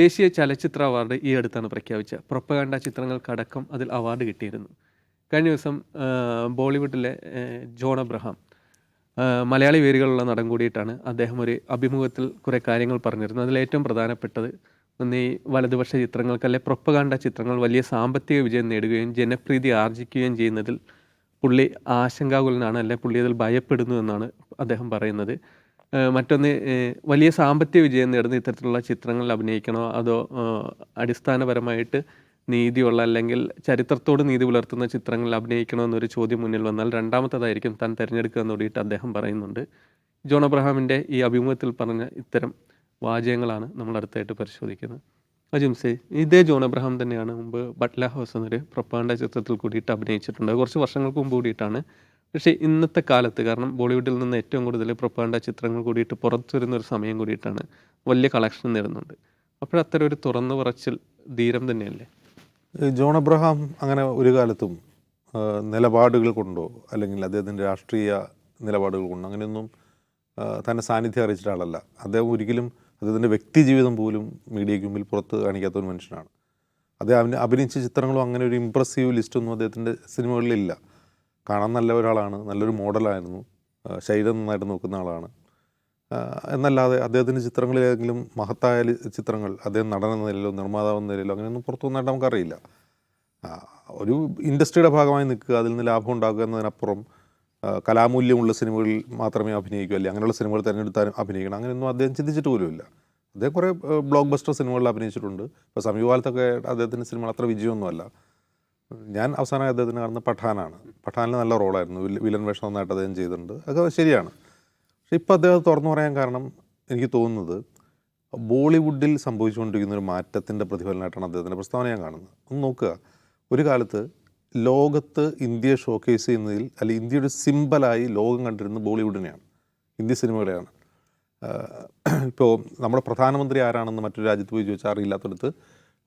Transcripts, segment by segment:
ദേശീയ ചലച്ചിത്ര അവാർഡ് ഈ അടുത്താണ് പ്രഖ്യാപിച്ചത്. പ്രൊപ്പകണ്ട ചിത്രങ്ങൾക്കടക്കം അതിൽ അവാർഡ് കിട്ടിയിരുന്നു. കഴിഞ്ഞ ദിവസം ബോളിവുഡിലെ ജോൺ അബ്രഹാം മലയാളി വേരുകളുള്ള നടൻ കൂടിയിട്ടാണ് അദ്ദേഹം ഒരു അഭിമുഖത്തിൽ കുറേ കാര്യങ്ങൾ പറഞ്ഞിരുന്നത്. അതിൽ ഏറ്റവും പ്രധാനപ്പെട്ടത് ഒന്ന് ഈ വലതുപക്ഷ ചിത്രങ്ങൾക്ക് അല്ലെ പ്രൊപ്പകാണ്ട ചിത്രങ്ങൾ വലിയ സാമ്പത്തിക വിജയം നേടുകയും ജനപ്രീതി ആർജിക്കുകയും ചെയ്യുന്നതിൽ പുള്ളി ആശങ്കാകുലനാണ് അല്ലെ പുള്ളി അതിൽ ഭയപ്പെടുന്നു എന്നാണ് അദ്ദേഹം പറയുന്നത്. മറ്റൊന്ന് വലിയ സാമ്പത്തിക വിജയം നേടുന്ന ഇത്തരത്തിലുള്ള ചിത്രങ്ങളിൽ അഭിനയിക്കണോ? അതോ അടിസ്ഥാനപരമായിട്ട് നീതിയുള്ള അല്ലെങ്കിൽ ചരിത്രത്തോട് നീതി പുലർത്തുന്ന ചിത്രങ്ങളിൽ അഭിനയിക്കണോ എന്നൊരു ചോദ്യം മുന്നിൽ വന്നാൽ രണ്ടാമത്തതായിരിക്കും താൻ തിരഞ്ഞെടുക്കുക എന്ന് അദ്ദേഹം പറയുന്നുണ്ട്. ജോൺ അബ്രഹാമിന്റെ ഈ അഭിമുഖത്തിൽ പറഞ്ഞ ഇത്തരം വാചകങ്ങളാണ് നമ്മൾ അടുത്തായിട്ട് പരിശോധിക്കുന്നത്. അജിംസെ ഇതേ ജോൺ അബ്രഹാം തന്നെയാണ് മുമ്പ് ബട്ട്ല ഹൗസ് എന്നൊരു പ്രൊപ്പാണ്ട ചിത്രത്തിൽ കൂടിയിട്ട് അഭിനയിച്ചിട്ടുണ്ട്. കുറച്ച് വർഷങ്ങൾക്ക് മുമ്പ് കൂടിയിട്ടാണ് പക്ഷേ ഇന്നത്തെ കാലത്ത് കാരണം ബോളിവുഡിൽ നിന്ന് ഏറ്റവും കൂടുതൽ പ്രൊപ്പാണ്ട ചിത്രങ്ങൾ കൂടിയിട്ട് പുറത്തു വരുന്ന ഒരു സമയം കൂടിയിട്ടാണ് വലിയ കളക്ഷൻ നേടുന്നുണ്ട് അപ്പോഴത്തരം ഒരു തുറന്നു പറച്ചിൽ ധീരം തന്നെയല്ലേ? ജോൺ അബ്രഹാം അങ്ങനെ ഒരു കാലത്തും നിലപാടുകൾ കൊണ്ടോ അല്ലെങ്കിൽ അദ്ദേഹത്തിന്റെ രാഷ്ട്രീയ നിലപാടുകൾ കൊണ്ടോ അങ്ങനെയൊന്നും തന്നെ സാന്നിധ്യം അറിയിച്ചിട്ട ആളല്ല. അദ്ദേഹം ഒരിക്കലും അദ്ദേഹത്തിന്റെ വ്യക്തി ജീവിതം പോലും മീഡിയയ്ക്ക് മുമ്പിൽ പുറത്ത് കാണിക്കാത്ത ഒരു മനുഷ്യനാണ്. അദ്ദേഹം അഭിനയിച്ച ചിത്രങ്ങളും അങ്ങനെ ഒരു ഇമ്പ്രസീവ് ലിസ്റ്റൊന്നും അദ്ദേഹത്തിന്റെ സിനിമകളിലില്ല. കാണാൻ നല്ല ഒരാളാണ് നല്ലൊരു മോഡലായിരുന്നു ശരീരം നന്നായിട്ട് നോക്കുന്ന ആളാണ്. എന്നല്ലാതെ അദ്ദേഹത്തിന്റെ ചിത്രങ്ങളിലേതെങ്കിലും മഹത്തായ ചിത്രങ്ങൾ അദ്ദേഹം നടൻ എന്ന നിലയിലോ നിർമ്മാതാവ് എന്ന നിലയിലോ അങ്ങനെയൊന്നും പുറത്തു വന്നായിട്ട് നമുക്കറിയില്ല. ഒരു ഇൻഡസ്ട്രിയുടെ ഭാഗമായി നിൽക്കുക അതിൽ നിന്ന് ലാഭം ഉണ്ടാക്കുക എന്നതിനപ്പുറം കലാമൂല്യമുള്ള സിനിമകളിൽ മാത്രമേ അഭിനയിക്കൂ അല്ലെങ്കിൽ അങ്ങനെയുള്ള സിനിമകൾ തിരഞ്ഞെടുത്താലും അഭിനയിക്കണം അങ്ങനെയൊന്നും അദ്ദേഹം ചിന്തിച്ചിട്ട് പോലുമില്ല. അദ്ദേഹം കുറേ ബ്ലോക്ക് ബസ്റ്റർ സിനിമകളിൽ അഭിനയിച്ചിട്ടുണ്ട്. ഇപ്പോൾ സമീപകാലത്തൊക്കെ അദ്ദേഹത്തിന്റെ സിനിമകൾ അത്ര വിജയമൊന്നുമല്ല. ഞാൻ അവസാനം അദ്ദേഹത്തിന് കാണുന്ന പഠാനാണ്. പഠാനിൽ നല്ല റോളായിരുന്നു. വില്ല- വില്ലൻ വേഷം നന്നായിട്ട് അദ്ദേഹം ചെയ്തിട്ടുണ്ട്. അതൊക്കെ ശരിയാണ്. പക്ഷെ ഇപ്പോൾ അദ്ദേഹം തുറന്നു പറയാൻ കാരണം എനിക്ക് തോന്നുന്നത് ബോളിവുഡിൽ സംഭവിച്ചുകൊണ്ടിരിക്കുന്ന ഒരു മാറ്റത്തിന്റെ പ്രതിഫലനമായിട്ടാണ് അദ്ദേഹത്തിന്റെ പ്രസ്താവന ഞാൻ കാണുന്നത്. ഒന്ന് നോക്കുക. ഒരു കാലത്ത് ലോകത്ത് ഇന്ത്യയെ ഷോക്കേസ് ചെയ്യുന്നതിൽ അല്ലെങ്കിൽ ഇന്ത്യയുടെ സിമ്പലായി ലോകം കണ്ടിരുന്നത് ബോളിവുഡിനെയാണ്. ഹിന്ദി സിനിമകളെയാണ്. ഇപ്പോൾ നമ്മുടെ പ്രധാനമന്ത്രി ആരാണെന്ന് മറ്റൊരു രാജ്യത്ത് പോയി ചോദിച്ചാൽ അറിയില്ലാത്തടത്ത്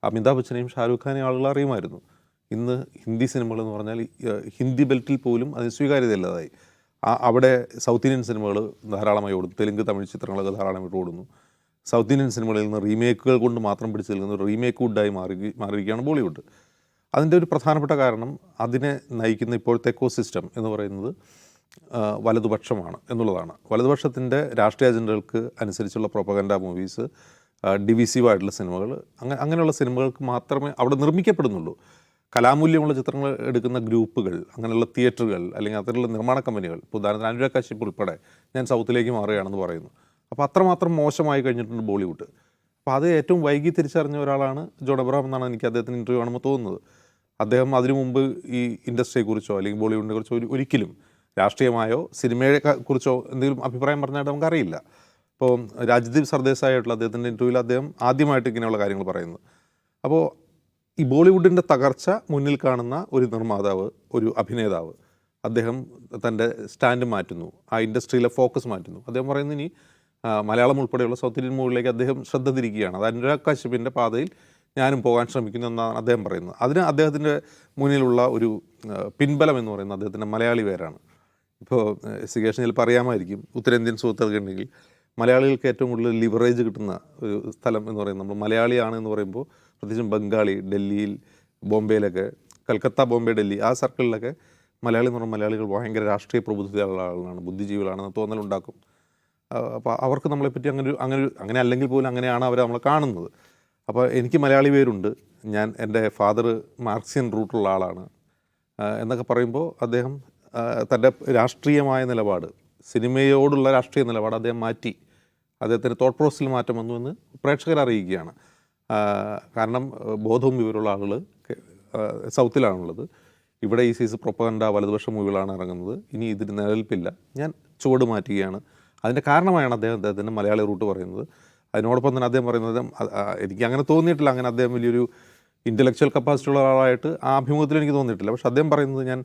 അമിതാഭ് ബച്ചനെയും ഷാരൂഖ് ഖാനെയും ആളുകൾ അറിയുമായിരുന്നു. ഇന്ന് ഹിന്ദി സിനിമകൾ എന്ന് പറഞ്ഞാൽ ഹിന്ദി ബെൽറ്റിൽ പോലും അതിന് സ്വീകാര്യതയില്ലാതായി. ആ അവിടെ സൗത്ത് ഇന്ത്യൻ സിനിമകൾ ധാരാളമായി ഓടുന്നു. തെലുങ്ക് തമിഴ് ചിത്രങ്ങളൊക്കെ ധാരാളമായിട്ട് ഓടുന്നു. സൗത്ത് ഇന്ത്യൻ സിനിമകളിൽ നിന്ന് റീമേക്കുകൾ കൊണ്ട് മാത്രം പിടിച്ചു നിൽക്കുന്ന ഒരു റീമേക്ക് വുഡായി മാറി മാറിയിരിക്കുകയാണ് ബോളിവുഡ്. അതിന്റെ ഒരു പ്രധാനപ്പെട്ട കാരണം അതിനെ നയിക്കുന്ന ഇപ്പോഴത്തെ എക്കോ സിസ്റ്റം എന്ന് പറയുന്നത് വലതുപക്ഷമാണ് എന്നുള്ളതാണ്. വലതുപക്ഷത്തിന്റെ രാഷ്ട്രീയ അജണ്ടകൾക്ക് അനുസരിച്ചുള്ള പ്രൊപ്പഗൻഡ മൂവീസ് ഡിവിസീവായിട്ടുള്ള സിനിമകൾ അങ്ങനെ അങ്ങനെയുള്ള സിനിമകൾക്ക് മാത്രമേ അവിടെ നിർമ്മിക്കപ്പെടുന്നുള്ളൂ. കലാമൂല്യമുള്ള ചിത്രങ്ങൾ എടുക്കുന്ന ഗ്രൂപ്പുകൾ അങ്ങനെയുള്ള തിയേറ്ററുകൾ അല്ലെങ്കിൽ അത്തരത്തിലുള്ള നിർമ്മാണ കമ്പനികൾ ഉദാഹരണത്തിന് അനുരാഗ് കശ്യപ് ഉൾപ്പെടെ ഞാൻ സൗത്തിലേക്ക് മാറുകയാണെന്ന് പറയുന്നു. അപ്പോൾ അത്രമാത്രം മോശമായി കഴിഞ്ഞിട്ടുണ്ട് ബോളിവുഡ്. അപ്പോൾ അത് ഏറ്റവും വൈകി തിരിച്ചറിഞ്ഞ ഒരാളാണ് ജോൺ അബ്രഹാം എന്നാണ് എനിക്ക് അദ്ദേഹത്തിന് ഇന്റർവ്യൂ കാണുമ്പോൾ തോന്നുന്നത്. അദ്ദേഹം അതിനു മുമ്പ് ഈ ഇൻഡസ്ട്രിയെക്കുറിച്ചോ അല്ലെങ്കിൽ ബോളിവുഡിനെ കുറിച്ചോ ഒരു ഒരിക്കലും രാഷ്ട്രീയമായോ സിനിമയെ കുറിച്ചോ എന്തെങ്കിലും അഭിപ്രായം പറഞ്ഞായിട്ട് നമുക്കറിയില്ല. അപ്പോൾ രാജ്ദീപ് സർദേശായിട്ടുള്ള അദ്ദേഹത്തിന്റെ ഇന്റർവ്യൂവിൽ അദ്ദേഹം ആദ്യമായിട്ട് ഇങ്ങനെയുള്ള കാര്യങ്ങൾ പറയുന്നത് അപ്പോൾ ഈ ബോളിവുഡിന്റെ തകർച്ച മുന്നിൽ കാണുന്ന ഒരു നിർമ്മാതാവ് ഒരു അഭിനേതാവ് അദ്ദേഹം തന്റെ സ്റ്റാൻഡ് മാറ്റുന്നു ആ ഇൻഡസ്ട്രിയിലെ ഫോക്കസ് മാറ്റുന്നു. അദ്ദേഹം പറയുന്നത് ഇനി മലയാളം ഉൾപ്പെടെയുള്ള സൗത്ത് ഇന്ത്യൻ മൂവിലേക്ക് അദ്ദേഹം ശ്രദ്ധ തിരിക്കുകയാണ്. അത് അനുരാഗ് കശ്യപിന്റെ പാതയിൽ ഞാനും പോകാൻ ശ്രമിക്കുന്നു എന്നാണ് അദ്ദേഹം പറയുന്നത്. അതിന് അദ്ദേഹത്തിന്റെ മുന്നിലുള്ള ഒരു പിൻബലം എന്ന് പറയുന്നത് അദ്ദേഹത്തിന്റെ മലയാളി പേരാണ് ഇപ്പോൾ സിഗേഷൻ ചിലപ്പോൾ അറിയാമായിരിക്കും ഉത്തരേന്ത്യൻ സുഹൃത്തുക്കൾക്ക് ഉണ്ടെങ്കിൽ മലയാളികൾക്ക് ഏറ്റവും കൂടുതൽ ലിവറേജ് കിട്ടുന്ന ഒരു സ്ഥലം എന്ന് പറയുന്നത് നമ്മൾ മലയാളിയാണ് എന്ന് പറയുമ്പോൾ പ്രത്യേകിച്ചും ബംഗാളി ഡൽഹിയിൽ ബോംബെയിലൊക്കെ കൽക്കത്ത ബോംബെ ഡൽഹി ആ സർക്കിളിലൊക്കെ മലയാളി എന്ന് പറഞ്ഞാൽ മലയാളികൾ ഭയങ്കര രാഷ്ട്രീയ പ്രബുദ്ധതയുള്ള ആളുകളാണ് ബുദ്ധിജീവികളാണെന്ന് തോന്നലുണ്ടാക്കും അപ്പോൾ അവർക്ക് നമ്മളെപ്പറ്റി അങ്ങനെ ഒരു അങ്ങനെ ഒരു അങ്ങനെ അല്ലെങ്കിൽ പോലും അങ്ങനെയാണ് അവർ നമ്മളെ കാണുന്നത്. അപ്പോൾ എനിക്ക് മലയാളി പേരുണ്ട്. ഞാൻ എന്റെ ഫാദർ മാർക്സിയൻ റൂട്ടുള്ള ആളാണ്. എന്നൊക്കെ പറയുമ്പോൾ അദ്ദേഹം തന്റെ രാഷ്ട്രീയമായ നിലപാട് സിനിമയോടുള്ള രാഷ്ട്രീയ നിലപാട് അദ്ദേഹം മാറ്റി. അദ്ദേഹത്തിന്റെ തോട്ട് പ്രോസസ്സിൽ മാറ്റം വന്നു എന്ന് പ്രേക്ഷകർ അറിയിക്കുകയാണ്. കാരണം ബോധവും വിവരമുള്ള ആളുകൾ സൗത്തിലാണുള്ളത്. ഇവിടെ ഈ സീസ് പ്രൊപ്പകണ്ട വലതുപക്ഷ മൂവികളാണ് ഇറങ്ങുന്നത്. ഇനി ഇതിന് നിലനിൽപ്പില്ല. ഞാൻ ചുവട് മാറ്റുകയാണ്. അതിന്റെ കാരണമായാണ് അദ്ദേഹം അദ്ദേഹത്തിന്റെ മലയാളി റൂട്ട് പറയുന്നത്. അതിനോടൊപ്പം തന്നെ അദ്ദേഹം പറയുന്നത് എനിക്ക് അങ്ങനെ തോന്നിയിട്ടില്ല. അങ്ങനെ അദ്ദേഹം വലിയൊരു ഇന്റലക്ച്വൽ കപ്പാസിറ്റി ഉള്ള ആളായിട്ട് ആ അഭിമുഖത്തിൽ എനിക്ക് തോന്നിയിട്ടില്ല. പക്ഷെ അദ്ദേഹം പറയുന്നത് ഞാൻ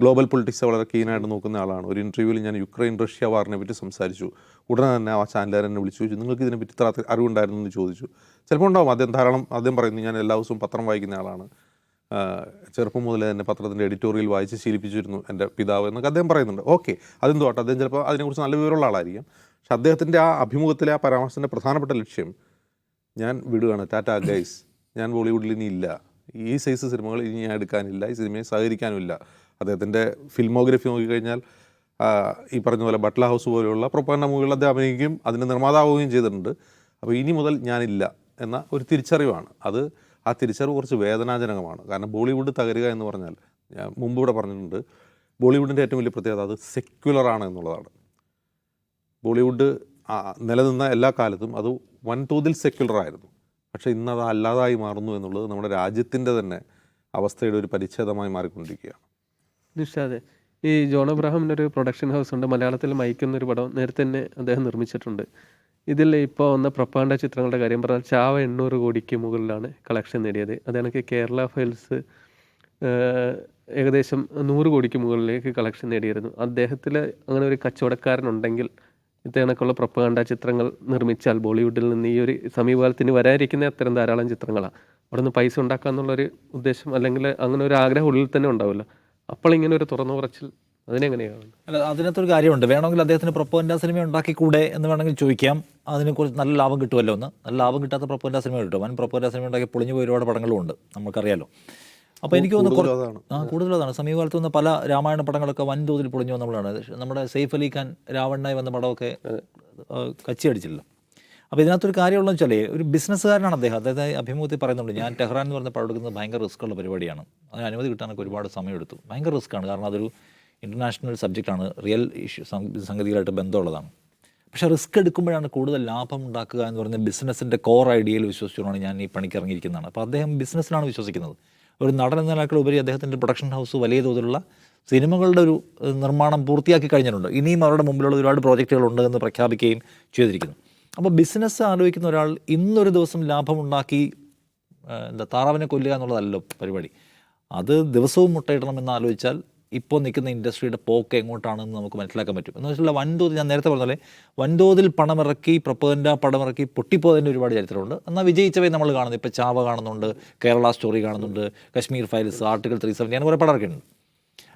ഗ്ലോബൽ പൊളിറ്റിക്സ് വളരെ കീനായിട്ട് നോക്കുന്ന ആളാണ്. ഒരു ഇന്റർവ്യൂവിൽ ഞാൻ യുക്രൈൻ റഷ്യ വാറിനെ പറ്റി സംസാരിച്ചു. ഉടനെ തന്നെ ആ ചാനലുകാരൻ എന്നെ വിളിച്ചു ചോദിച്ചു നിങ്ങൾക്ക് ഇതിനെപ്പറ്റി ഇത്ര അറിവുണ്ടായിരുന്നു? എന്ന് ചോദിച്ചു. ചിലപ്പോൾ ഉണ്ടാവും അദ്ദേഹം ധാരാളം ആദ്യം പറയുന്നു ഞാൻ എല്ലാ ദിവസവും പത്രം വായിക്കുന്ന ആളാണ്. ചെറുപ്പം മുതലേ തന്നെ പത്രത്തിന്റെ എഡിറ്റോറിയൽ വായിച്ച് ശീലിപ്പിച്ചിരുന്നു എന്റെ പിതാവ് എന്നൊക്കെ അദ്ദേഹം പറയുന്നുണ്ട്. ഓക്കെ അതെന്തുവാട്ടെ അദ്ദേഹം ചിലപ്പോൾ അതിനെക്കുറിച്ച് നല്ല വിവരമുള്ള ആളായിരിക്കും. പക്ഷെ അദ്ദേഹത്തിന്റെ ആ അഭിമുഖത്തിലെ ആ പരാമർശത്തിന്റെ പ്രധാനപ്പെട്ട ലക്ഷ്യം ഞാൻ വിടുകയാണ് ടാറ്റ ഗൈസ് ഞാൻ ബോളിവുഡിൽ ഇനി ഇല്ല. ഈ സൈസ് സിനിമകൾ ഇനി ഞാൻ എടുക്കാനില്ല ഈ സിനിമയെ സഹകരിക്കാനുമില്ല. അദ്ദേഹത്തിന്റെ ഫിൽമോഗ്രഫി നോക്കിക്കഴിഞ്ഞാൽ ഈ പറഞ്ഞ പോലെ ബട്ട്ല ഹൗസ് പോലെയുള്ള പ്രൊപ്പഗണ്ട മൂവികൾ അദ്ദേഹം അഭിനയിക്കുകയും അതിന്റെ നിർമ്മാതാവുകയും ചെയ്തിട്ടുണ്ട്. അപ്പോൾ ഇനി മുതൽ ഞാനില്ല എന്ന ഒരു തിരിച്ചറിവാണ്. അത് ആ തിരിച്ചറിവ് കുറച്ച് വേദനാജനകമാണ്. കാരണം ബോളിവുഡ് തകരുക എന്ന് പറഞ്ഞാൽ ഞാൻ മുമ്പ് ഇവിടെ പറഞ്ഞിട്ടുണ്ട് ബോളിവുഡിന്റെ ഏറ്റവും വലിയ പ്രത്യേകത അത് സെക്യുലറാണ് എന്നുള്ളതാണ്. ബോളിവുഡ് നിലനിന്ന എല്ലാ കാലത്തും അത് വൻതോതിൽ സെക്യുലറായിരുന്നു പക്ഷേ ഇന്ന് അത് അല്ലാതായി മാറുന്നു എന്നുള്ളത് നമ്മുടെ രാജ്യത്തിന്റെ തന്നെ അവസ്ഥയുടെ ഒരു പരിച്ഛേദമായി മാറിക്കൊണ്ടിരിക്കുകയാണ്. നിഷാദെ ഈ ജോൺ അബ്രഹാമിന്റെ ഒരു പ്രൊഡക്ഷൻ ഹൗസ് ഉണ്ട്. മലയാളത്തിൽ മയക്കുന്ന ഒരു പടം നേരത്തെ തന്നെ അദ്ദേഹം നിർമ്മിച്ചിട്ടുണ്ട്. ഇതിൽ ഇപ്പോൾ വന്ന പ്രപ്പാണ്ട ചിത്രങ്ങളുടെ കാര്യം പറഞ്ഞാൽ ചാവ എണ്ണൂറ് കോടിക്ക് മുകളിലാണ് കളക്ഷൻ നേടിയത്. അതാണെങ്കിൽ കേരള ഫൈൽസ് ഏകദേശം നൂറ് കോടിക്ക് മുകളിലേക്ക് കളക്ഷൻ നേടിയിരുന്നു. അദ്ദേഹത്തിൽ അങ്ങനെ ഒരു കച്ചവടക്കാരനുണ്ടെങ്കിൽ ഇത്തകണക്കുള്ള പ്രപ്പകണ്ട ചിത്രങ്ങൾ നിർമ്മിച്ചാൽ ബോളിവുഡിൽ നിന്ന് ഈ ഒരു സമീപകാലത്തിന് വരാനിരിക്കുന്ന അത്തരം ധാരാളം ചിത്രങ്ങളാണ് അവിടെ നിന്ന് പൈസ ഉണ്ടാക്കാന്നുള്ളൊരു ഉദ്ദേശം അല്ലെങ്കിൽ അങ്ങനെ ഒരു ആഗ്രഹം ഉള്ളിൽ തന്നെ ഉണ്ടാവില്ല. അപ്പോൾ ഇങ്ങനെ ഒരു തുറന്നു പറച്ചിൽ അതിനെങ്ങനെയാണ് അല്ല അതിനകത്തൊരു കാര്യമുണ്ട്. വേണമെങ്കിൽ അദ്ദേഹത്തിന് പ്രൊപ്പോൻഡ സിനിമ ഉണ്ടാക്കിക്കൂടെ എന്ന് വേണമെങ്കിൽ ചോദിക്കാം. അതിനെക്കുറിച്ച് നല്ല ലാഭം കിട്ടുമല്ലോ എന്ന്. നല്ല ലാഭം കിട്ടാത്ത പ്രൊപ്പോൻഡ സിനിമ കിട്ടും. അവൻ പ്രപ്പോന്റെ സിനിമ ഉണ്ടാക്കി പൊളിഞ്ഞു പോയി ഒരുപാട് പടങ്ങളും ഉണ്ട്. നമുക്കറിയാലോ അപ്പോൾ എനിക്ക് തോന്നുന്നു ആ കൂടുതലതാണ് സമീപകാലത്ത് വന്ന പല രാമായണ പടങ്ങളൊക്കെ വൻതോതിൽ പൊളിഞ്ഞു വന്നപ്പോഴാണ്. നമ്മുടെ സെയ്ഫ് അലി ഖാൻ രാവണനായി വന്ന പടമൊക്കെ കച്ചി അടിച്ചില്ല അപ്പോൾ ഇതിനകത്തൊരു കാര്യമുള്ളതെന്ന് വെച്ചാൽ ഒരു ബിസിനസ്സുകാരനാണ് അദ്ദേഹം. അദ്ദേഹത്തെ അഭിമുഖത്തിൽ പറയുന്നുണ്ട് ഞാൻ ടെഹ്റാൻ എന്ന് പറഞ്ഞ പടം എടുക്കുന്നത് ഭയങ്കര റിസ്ക് ഉള്ള പരിപാടിയാണ്. അതിന് അനുമതി കിട്ടാനൊക്കെ ഒരുപാട് സമയമെടുത്തു. ഭയങ്കര റിസ്ക്കാണ് കാരണം അതൊരു ഇന്റർനാഷണൽ സബ്ജക്റ്റാണ് റിയൽ ഇഷ്യൂ സംഗതികളായിട്ട് ബന്ധമുള്ളതാണ്. പക്ഷേ റിസ്ക് എടുക്കുമ്പോഴാണ് കൂടുതൽ ലാഭം ഉണ്ടാക്കുക എന്ന് പറഞ്ഞ ബിസിനസ്സിന്റെ കോർ ഐഡിയയിൽ വിശ്വസിച്ചുകൊണ്ടാണ് ഞാൻ ഈ പണിക്ക് ഇറങ്ങിയിരിക്കുന്നതാണ്. അപ്പോൾ അദ്ദേഹം ബിസിനസ്സിലാണ് വിശ്വസിക്കുന്നത്. ഒരു നടൻ എന്ന നിലയ്ക്കുള്ള ഉപരി അദ്ദേഹത്തിന്റെ പ്രൊഡക്ഷൻ ഹൗസ് വലിയ തോതിലുള്ള സിനിമകളുടെ ഒരു നിർമ്മാണം പൂർത്തിയാക്കി കഴിഞ്ഞിട്ടുണ്ട്. ഇനിയും അവരുടെ മുമ്പിലുള്ള ഒരുപാട് പ്രോജക്റ്റുകളുണ്ട് എന്ന് പ്രഖ്യാപിക്കുകയും ചെയ്തിരിക്കുന്നു. അപ്പോൾ ബിസിനസ് ആലോചിക്കുന്ന ഒരാൾ ഇന്നൊരു ദിവസം ലാഭമുണ്ടാക്കി എന്താ താറാവിനെ കൊല്ലുക എന്നുള്ളതല്ലോ പരിപാടി. അത് ദിവസവും മുട്ടയിടണം ആലോചിച്ചാൽ ഇപ്പോൾ നിൽക്കുന്ന ഇൻഡസ്ട്രിയുടെ പോക്ക് എങ്ങോട്ടാണെന്ന് നമുക്ക് മനസ്സിലാക്കാൻ പറ്റും. എന്ന് വെച്ചാൽ വൻതോതിൽ ഞാൻ നേരത്തെ പറഞ്ഞ പോലെ വൻതോതിൽ പണമിറക്കി പ്രപ്പകൻഡ പണമിറക്കി പൊട്ടിപ്പോയതിന്റെ ഒരുപാട് ചരിത്രമുണ്ട്. എന്നാൽ വിജയിച്ചവയെ നമ്മൾ കാണുന്നു. ഇപ്പോൾ ചാവ കാണുന്നുണ്ട് കേരള സ്റ്റോറി കാണുന്നുണ്ട് Kashmir files article three seventy അങ്ങനെ കുറേ പടം ഇറക്കിയിട്ടുണ്ട്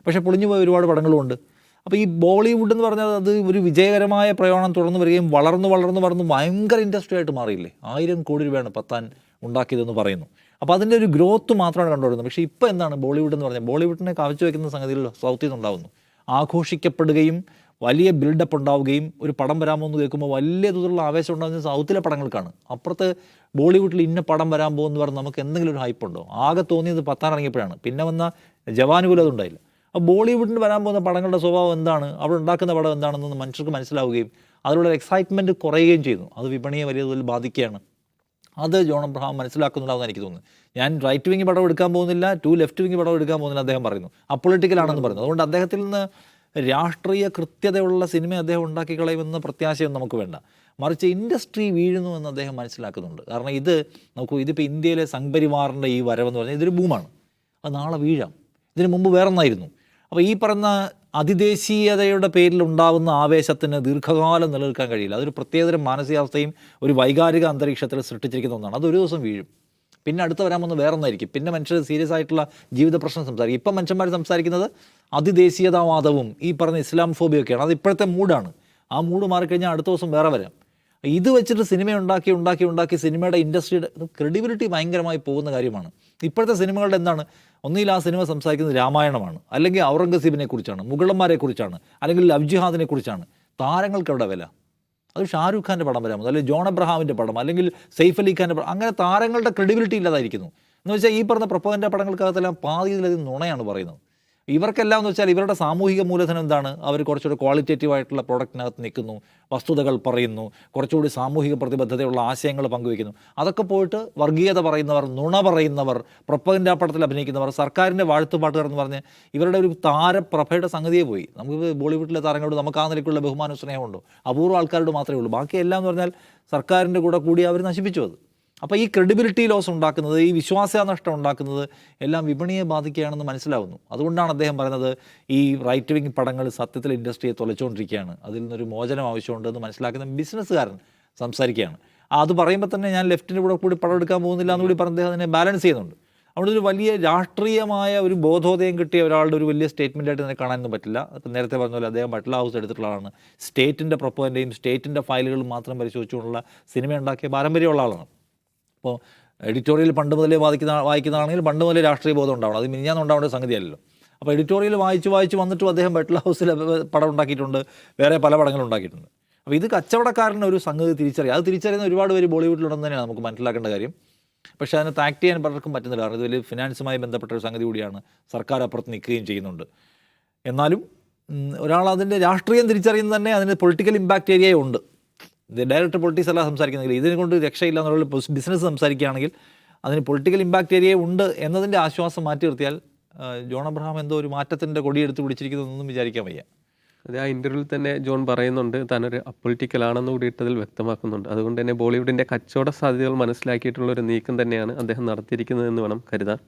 പക്ഷേ പൊളിഞ്ഞു പോയ ഒരുപാട് പടങ്ങളുമുണ്ട്. അപ്പോൾ ഈ ബോളിവുഡ് എന്ന് പറഞ്ഞാൽ അത് ഒരു വിജയകരമായ പ്രയോണം തുടർന്ന് വരികയും വളർന്ന് വളർന്ന് വളർന്ന് ഭയങ്കര ഇൻഡസ്ട്രി ആയിട്ട് മാറിയില്ലേ? ആയിരം കോടി രൂപയാണ് പത്താൻ ഉണ്ടാക്കിയതെന്ന് പറയുന്നു. അപ്പോൾ അതിന്റെ ഒരു ഗ്രോത്ത് മാത്രമാണ് കണ്ടുവരുന്നത്. പക്ഷേ ഇപ്പോൾ എന്താണ് ബോളിവുഡ് എന്ന് പറഞ്ഞാൽ ബോളിവുഡിനെ കവച്ചു വയ്ക്കുന്ന സംഗതിയിൽ സൗത്തിൽ നിന്നുണ്ടാകുന്നു ആഘോഷിക്കപ്പെടുകയും വലിയ ബിൽഡപ്പ് ഉണ്ടാവുകയും ഒരു പടം വരാമോ എന്ന് കേൾക്കുമ്പോൾ വലിയ തോതിലുള്ള ആവേശം ഉണ്ടാകുന്നത് സൗത്തിലെ പടങ്ങൾക്കാണ്. അപ്പുറത്ത് ബോളിവുഡിൽ ഇന്ന പടം വരാൻ പോകുമെന്ന് പറഞ്ഞ് നമുക്ക് എന്തെങ്കിലും ഒരു ഹൈപ്പ് ഉണ്ടോ? ആകെ തോന്നിയത് പത്താൻ ഇറങ്ങിയപ്പോഴാണ്. പിന്നെ വന്ന ജവാന് അതുണ്ടായില്ല. ബോളിവുഡിൽ വരാൻ പോകുന്ന പടങ്ങളുടെ സ്വഭാവം എന്താണ്? അവിടെ ഉണ്ടാക്കുന്ന പടം എന്താണെന്ന് മനുഷ്യർക്ക് മനസ്സിലാവുകയും അതിലുള്ള എക്സൈറ്റ്മെന്റ് കുറയുകയും ചെയ്യുന്നു. അത് വിപണിയെ വലിയ തോതിൽ ബാധിക്കുകയാണ്. അത് ജോൺ അബ്രഹാം മനസ്സിലാക്കുന്നുണ്ടാവുമെന്ന് എനിക്ക് തോന്നുന്നു. ഞാൻ റൈറ്റ് വിങ് പടം എടുക്കാൻ പോകുന്നില്ല ടു ലെഫ്റ്റ് വിങ് പടം എടുക്കാൻ പോകുന്നില്ല അദ്ദേഹം പറയുന്നു. അപ്പൊളിറ്റിക്കൽ ആണെന്ന് പറയുന്നു. അതുകൊണ്ട് അദ്ദേഹത്തിൽ നിന്ന് രാഷ്ട്രീയ കൃത്യതയുള്ള സിനിമ അദ്ദേഹം ഉണ്ടാക്കി കളയുമെന്ന പ്രത്യാശയൊന്നും നമുക്ക് വേണ്ട. മറിച്ച് ഇൻഡസ്ട്രി വീഴുന്നു എന്ന് അദ്ദേഹം മനസ്സിലാക്കുന്നുണ്ട്. കാരണം ഇത് നമുക്ക് ഇതിപ്പോൾ ഇന്ത്യയിലെ സംഘപരിവാറിന്റെ ഈ വരവെന്ന് പറഞ്ഞാൽ ഇതൊരു ബൂമാണ് അത് നാളെ വീഴാം. ഇതിന് മുമ്പ് വേറൊന്നായിരുന്നു. അപ്പോൾ ഈ പറഞ്ഞ അതിദേശീയതയുടെ പേരിൽ ഉണ്ടാകുന്ന ആവേശത്തിന് ദീർഘകാലം നിലനിൽക്കാൻ കഴിയില്ല. അതൊരു പ്രത്യേകതരം മാനസികാവസ്ഥയും ഒരു വൈകാരിക അന്തരീക്ഷത്തിൽ സൃഷ്ടിച്ചിരിക്കുന്ന ഒന്നാണ്. അതൊരു ദിവസം വീഴും. പിന്നെ അടുത്ത് വരാൻ പോകുന്നത് വേറൊന്നായിരിക്കും. പിന്നെ മനുഷ്യർ സീരിയസ് ആയിട്ടുള്ള ജീവിത പ്രശ്നം സംസാരിക്കും. ഇപ്പം മനുഷ്യന്മാർ സംസാരിക്കുന്നത് അതിദേശീയതാവാദവും ഈ പറഞ്ഞ ഇസ്ലാം ഫോബിയൊക്കെയാണ്. അത് ഇപ്പോഴത്തെ മൂഡാണ്. ആ മൂഡ് മാറിക്കഴിഞ്ഞാൽ അടുത്ത ദിവസം വേറെ വരാം. ഇത് വെച്ചിട്ട് സിനിമ ഉണ്ടാക്കി ഉണ്ടാക്കി ഉണ്ടാക്കി സിനിമയുടെ ഇൻഡസ്ട്രിയുടെ ക്രെഡിബിലിറ്റി ഭയങ്കരമായി പോകുന്ന കാര്യമാണ്. ഇപ്പോഴത്തെ സിനിമകളുടെ എന്താണ്? ഒന്നിൽ ആ സിനിമ സംസാരിക്കുന്നത് രാമായണമാണ് അല്ലെങ്കിൽ ഔറംഗസീബിനെ കുറിച്ചാണ് മുഗളന്മാരെ കുറിച്ചാണ് അല്ലെങ്കിൽ ലവ് ജിഹാദിനെ കുറിച്ചാണ്. താരങ്ങൾക്ക് എവിടെ വില? അത് ഷാരൂഖ് ഖാന്റെ പടം വരാമോ അല്ലെങ്കിൽ ജോൺ അബ്രഹാമിന്റെ പടം അല്ലെങ്കിൽ സെയ്ഫ് അലി ഖാന്റെ പടം. അങ്ങനെ താരങ്ങളുടെ ക്രെഡിബിലിറ്റി ഇല്ലാതായിരിക്കുന്നു. എന്ന് വെച്ചാൽ ഈ പറഞ്ഞ പ്രപ്പോന്റെ പടങ്ങൾക്കകത്തെല്ലാം പാതിയിലധികം നുണയാണ് പറയുന്നത്. ഇവർക്കെല്ലാം എന്ന് വെച്ചാൽ ഇവരുടെ സാമൂഹിക മൂലധനം എന്താണ്? അവർ കുറച്ചുകൂടി ക്വാളിറ്റേറ്റീവ് ആയിട്ടുള്ള പ്രോഡക്റ്റിനകത്ത് നിൽക്കുന്നു വസ്തുതകൾ പറയുന്നു കുറച്ചുകൂടി സാമൂഹിക പ്രതിബദ്ധതയുള്ള ആശയങ്ങൾ പങ്കുവയ്ക്കുന്നു. അതൊക്കെ പോയിട്ട് വർഗീയത പറയുന്നവർ നുണ പറയുന്നവർ പ്രൊപ്പഗൻഡാ പടത്തിൽ അഭിനയിക്കുന്നവർ സർക്കാരിന്റെ വാഴ്ത്തുപാട്ടുകാർ എന്ന് പറഞ്ഞ് ഇവരുടെ ഒരു താരപ്രഭയുടെ സംഗതിയെ പോയി. നമുക്ക് ബോളിവുഡിലെ താരങ്ങളോട് നമുക്ക് ആ നിലയ്ക്കുള്ള ബഹുമാന സ്നേഹമുണ്ടോ അപൂർവ ആൾക്കാരോട് മാത്രമേ ഉള്ളൂ. ബാക്കി എല്ലാം എന്ന് പറഞ്ഞാൽ സർക്കാരിന്റെ കൂടെ കൂടി അവർ നശിപ്പിച്ചു അത്. അപ്പോൾ ഈ ക്രെഡിബിലിറ്റി ലോസ് ഉണ്ടാക്കുന്നത് ഈ വിശ്വാസനഷ്ടം ഉണ്ടാക്കുന്നത് എല്ലാം വിപണിയെ ബാധിക്കുകയാണെന്ന് മനസ്സിലാവുന്നു. അതുകൊണ്ടാണ് അദ്ദേഹം പറയുന്നത് ഈ റൈറ്റ് വിങ് പടങ്ങൾ സത്യത്തിൽ ഇൻഡസ്ട്രിയെ തുലച്ചുകൊണ്ടിരിക്കുകയാണ് അതിൽ നിന്നൊരു മോചനം ആവശ്യമുണ്ടെന്ന് മനസ്സിലാക്കുന്ന ബിസിനസ്സുകാരൻ സംസാരിക്കുകയാണ്. അത് പറയുമ്പോൾ തന്നെ ഞാൻ ലെഫ്റ്റിന്റെ കൂടെ കൂടി പടം എടുക്കാൻ പോകുന്നില്ല എന്ന് കൂടി പറഞ്ഞ് അദ്ദേഹം അതിനെ ബാലൻസ് ചെയ്യുന്നുണ്ട്. അവിടെ ഒരു വലിയ രാഷ്ട്രീയമായ ഒരു ബോധോദയം കിട്ടിയ ഒരാളുടെ ഒരു വലിയ സ്റ്റേറ്റ്മെന്റ് ആയിട്ട് തന്നെ കാണാനൊന്നും പറ്റില്ല. നേരത്തെ പറഞ്ഞ പോലെ അദ്ദേഹം ബട്ട്ല ഹൗസ് എടുത്തിട്ടുള്ള ആളാണ്. സ്റ്റേറ്റിന്റെ പ്രൊപ്പോന്റെയും സ്റ്റേറ്റിന്റെ ഫയലുകളും മാത്രം പരിശോധിച്ചുകൊണ്ടുള്ള സിനിമ ഉണ്ടാക്കിയ പാരമ്പര്യമുള്ള ആളാണ്. ഇപ്പോൾ എഡിറ്റോറിയൽ പണ്ട് മുതലേ വായിക്കുന്ന വായിക്കുന്നതാണെങ്കിൽ പണ്ട് മുതലേ രാഷ്ട്രീയ ബോധം ഉണ്ടാവണം. അത് മിനിഞ്ഞാന്ന് ഉണ്ടാവേണ്ട സംഗതിയല്ലോ അപ്പോൾ എഡിറ്റോറിയൽ വായിച്ച് വായിച്ച് വന്നിട്ടും അദ്ദേഹം ബെറ്റൽ ഹൗസിൽ പടം ഉണ്ടാക്കിയിട്ടുണ്ട്. വേറെ പല പടങ്ങളും ഉണ്ടാക്കിയിട്ടുണ്ട്. അപ്പോൾ ഇത് കച്ചവടക്കാരന്റെ ഒരു സംഗതി തിരിച്ചറിയാം. അത് തിരിച്ചറിയുന്ന ഒരുപാട് പേര് ബോളിവുഡിലുണ്ടെന്ന് തന്നെയാണ് നമുക്ക് മനസ്സിലാക്കേണ്ട കാര്യം. പക്ഷേ അതിനെ ആക്ട് ചെയ്യാൻ പലർക്കും പറ്റുന്നില്ല. കാരണം ഇത് ഫിനാൻസുമായി ബന്ധപ്പെട്ട ഒരു സംഗതി കൂടിയാണ്. സർക്കാർ അപ്പുറത്ത് നിൽക്കുകയും ചെയ്യുന്നുണ്ട്. എന്നാലും ഒരാൾ അതിന്റെ രാഷ്ട്രീയം തിരിച്ചറിയുന്നത് തന്നെ അതിന് പൊളിറ്റിക്കൽ ഇമ്പാക്റ്റ് ഏരിയയുണ്ട് ഡയറക്റ്റ് പൊളിറ്റിക്സ് അല്ല സംസാരിക്കുന്നെങ്കിൽ ഇതിനെ കൊണ്ട് രക്ഷയില്ല എന്നുള്ള ബിസിനസ് സംസാരിക്കുകയാണെങ്കിൽ അതിന് പൊളിറ്റിക്കൽ ഇമ്പാക്റ്റ് ഏരിയ ഉണ്ട് എന്നതിന്റെ ആശ്വാസം മാറ്റി നിർത്തിയാൽ ജോൺ അബ്രഹാം എന്തോ ഒരു മാറ്റത്തിന്റെ കൊടിയെടുത്ത് പിടിച്ചിരിക്കുന്നതെന്നും വിചാരിക്കാൻ വയ്യ. അത് ആ ഇന്റർവ്യൂവിൽ തന്നെ ജോൺ പറയുന്നുണ്ട് താനൊരു അപ്പൊളിറ്റിക്കൽ ആണെന്ന് കൂടിയിട്ടതിൽ വ്യക്തമാക്കുന്നുണ്ട്. അതുകൊണ്ട് തന്നെ ബോളിവുഡിന്റെ കച്ചവട സാധ്യതകൾ മനസ്സിലാക്കിയിട്ടുള്ള ഒരു നീക്കം തന്നെയാണ് അദ്ദേഹം നടത്തിയിരിക്കുന്നതെന്ന് വേണം കരുതാൻ.